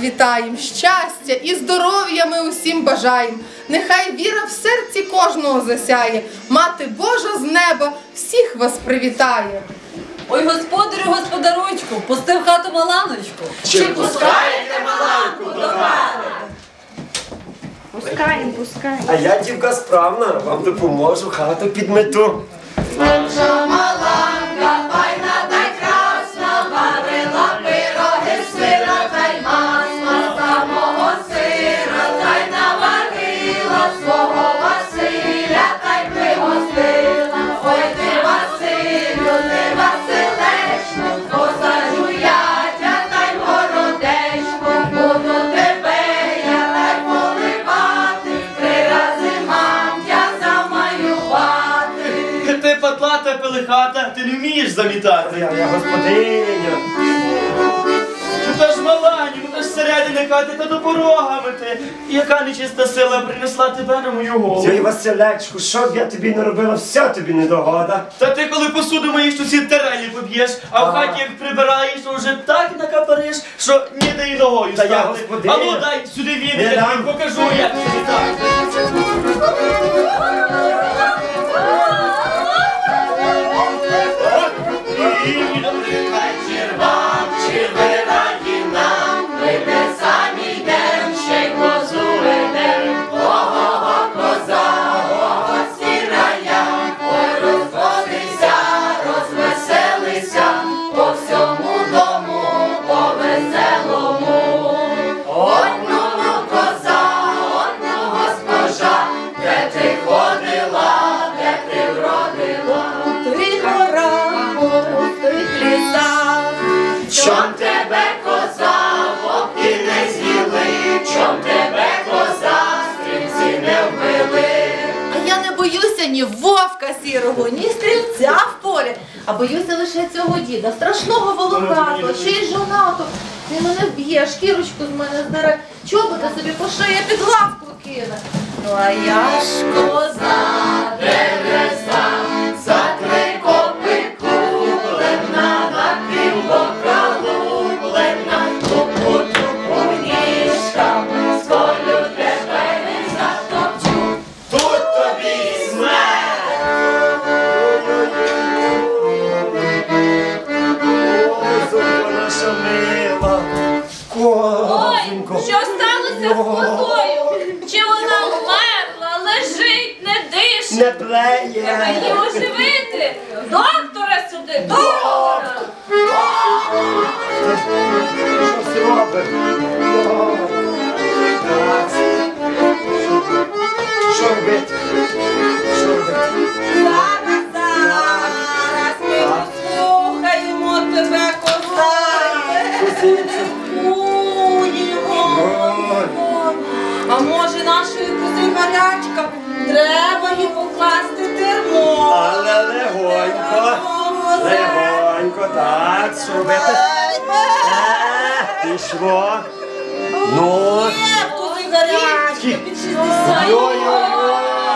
щиро вас вітаєм, щастя і здоров'я ми усім бажаєм. Нехай віра в серці кожного засяє. Мати Божа з неба всіх вас привітає. Ой, господарю, господарочку, пусти в хату маланочку. Чи пускаєте маланку до хати? Пускаємо, пускаємо. А я дівка справна, вам допоможу, хату підмету. Ти вмієш замітати. Я, я господиня. Ну та ж малані, ну та ж середини хати, та до порога ти. Яка нечиста сила принесла тебе на мою голову. Зій Василечку, що б я тобі не робила, все тобі недогода. Та ти коли посуду моїш, то всі терелі поб'єш, а в Ага. хаті як прибираєш, то вже так накапариш, що ніде і ногою Та я стати. господиня. А ну дай сюди він, Не я тобі дам. покажу, як тобі так. Ти боюся ні вовка сірого, ні стрільця в полі, а боюся лише цього діда, страшного волохатого, ще й жонатого. Ти мене вб'є, шкірочку з мене здере, чобота собі по шиї під лавку кине. Ну а я ж коза, Береза, за що сталося з козою? Чи вона вмерла, лежить, не дише? Не плеє. Треба її оживити. Доктора сюди, доктора! Щось робить. Що робити? Що робити? Зараз, зараз ми послухаємо тебе, Треба їй покласти термо. Але легонько. Легонько, так, що робити? Е, Пішло. Ну. Гарячка, під 60. Ой-ой-ой.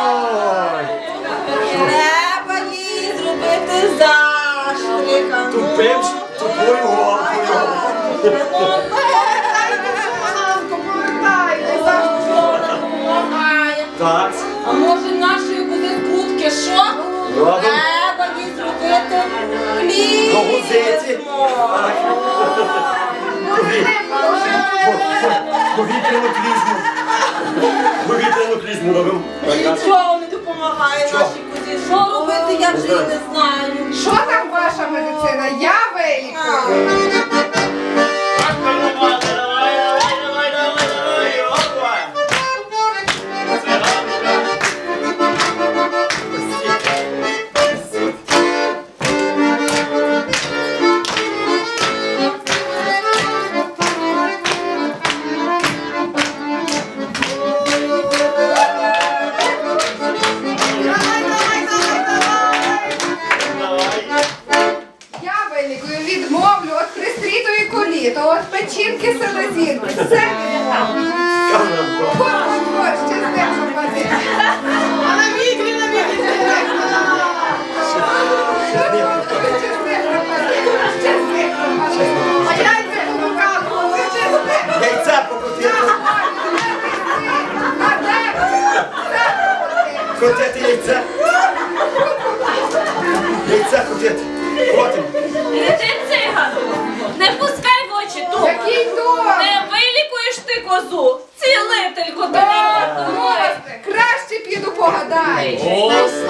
Треба їй зробити заштрика. ну. Тупим ж тупою голкою. Повітряну клізму. Повітряну клізму робимо. Нічого не допомагає нашій козі. Що робити, я вже не знаю. Що там ваша медицина? Я вилікую. літо і коліто, от печінки селезінки, все віддам. Хоч-хоч-хоч, яйця Яйця покутило. А? Хотіти Ой, Вставай,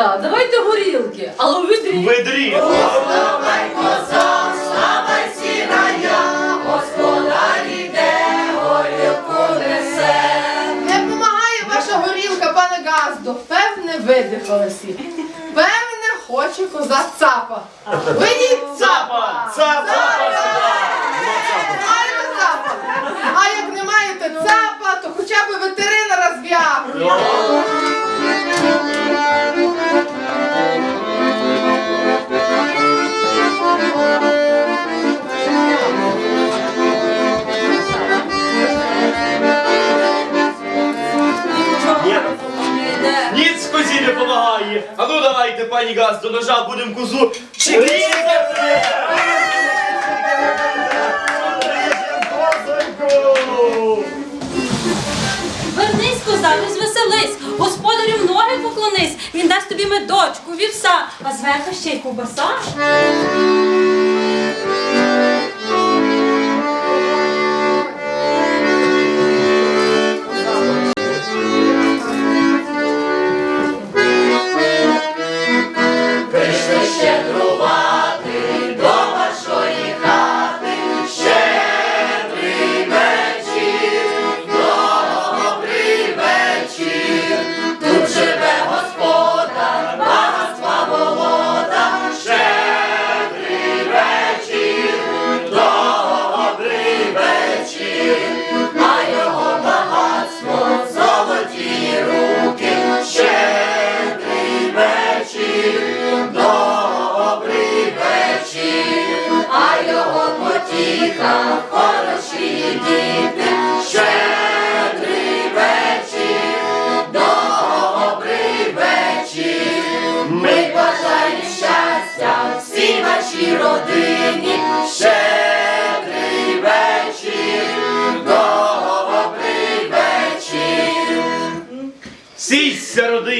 зіпсута. Давайте горілки, але у відрі. Ведрі. Вставай, коза, вставай, сірая, господар іде, горілку несе. Не допомагає ваша горілка, пане Газдо. Певне, видихалася. Певне, хоче коза цапа. Вийдіть Цапа! Цапа! Маєте цапа. А як не маєте цапа, то хоча б ветеринара зв'яжу. Допомагає. А ну давайте, пані Газ, до ножа будемо козу різати. Вернись, коза, розвеселись, господарю в ноги поклонись, він дасть тобі медочку, вівса, а зверху ще й ковбаса. Потіха, хороші діти, щедрий вечір, добрий ми бажаємо щастя всій вашій родині,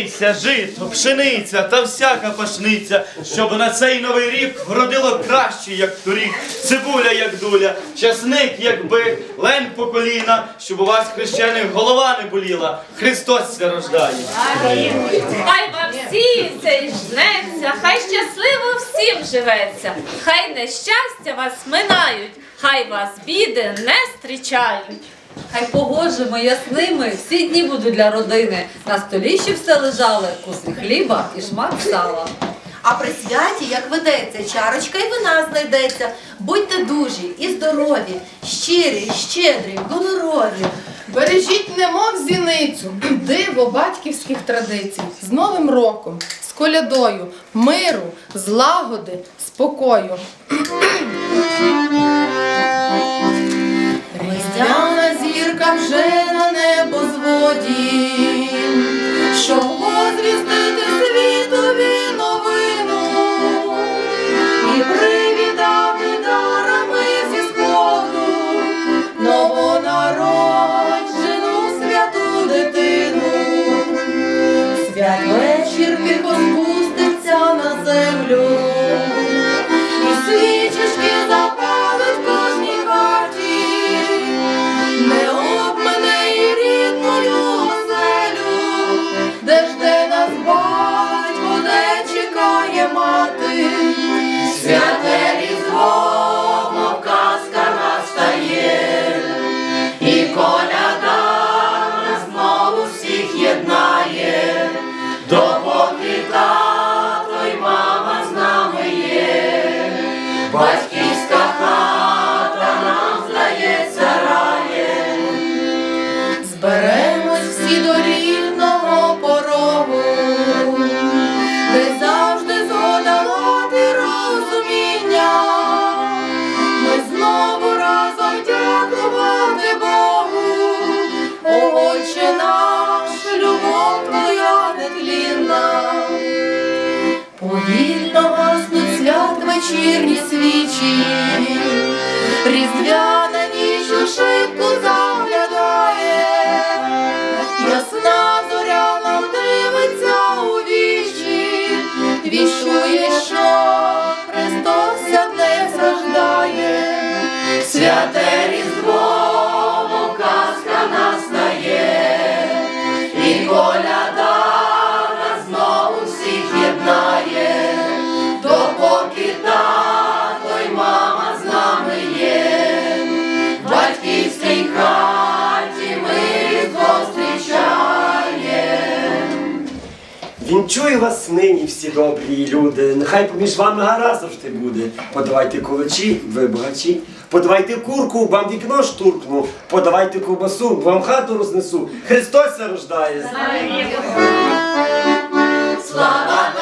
Сійся, жито, пшениця та всяка пашниця, щоб на цей новий рік вродило краще, як торік, цибуля, як дуля, часник, як бик, лень по коліна, щоб у вас хрещених голова не боліла. Христос ся рождає. Хай вам сіється і жнеться, хай щасливо всім живеться, хай нещастя вас минають, хай вас біди не зустрічають. Хай погожими, ясними всі дні будуть для родини. На столі ще все лежали, куски хліба і шмат сала. А при святі, як ведеться, чарочка і вина знайдеться. Будьте дужі і здорові, щирі, щедрі, гонорові. Бережіть немов зіницю, диво батьківських традицій. З Новим роком, з колядою, миру, злагоди, спокою. Вже на небозводі, щоб вечірні свічі, Різдвяна Вінчую вас нині всі добрі люди. Нехай поміж вами гаразд завжди буде. Подавайте кулачі, ви богачі. Подавайте курку, вам вікно штуркну. Подавайте ковбасу, вам хату рознесу. Христос рождає. Слава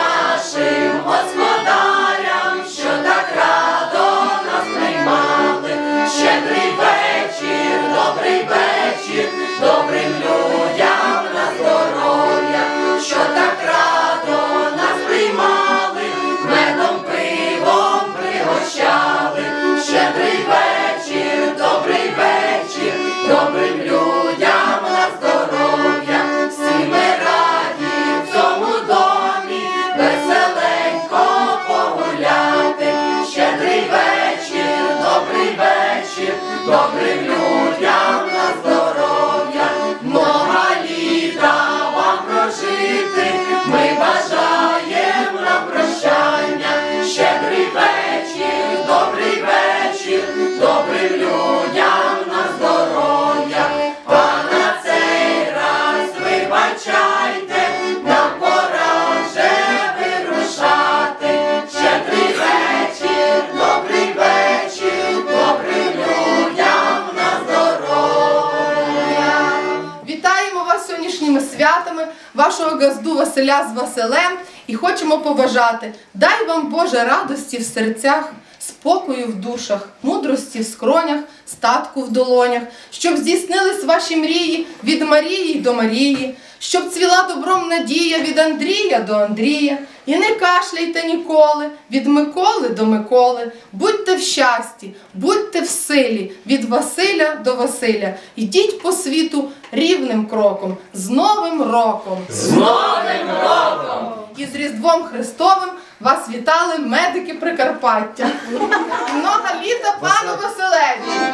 вечір, добрий вечір, добрим людям на здоров'я. А на цей раз вибачайте, нам пора вирушати. Щедрий вечір, добрий вечір, добрим людям на. Вітаємо вас сьогоднішніми святами, вашого газду Василя з Василем і хочемо побажати, дай вам Боже радості в серцях, спокою в душах, мудрості в скронях, статку в долонях, щоб здійснились ваші мрії від Марії до Марії, щоб цвіла добром надія від Андрія до Андрія. І не кашляйте ніколи від Миколи до Миколи. Будьте в щасті, будьте в силі від Василя до Василя. Йдіть по світу рівним кроком, з Новим роком. З Новим роком! і з Різдвом Христовим вас вітали медики Прикарпаття. Много літа пану Василеві!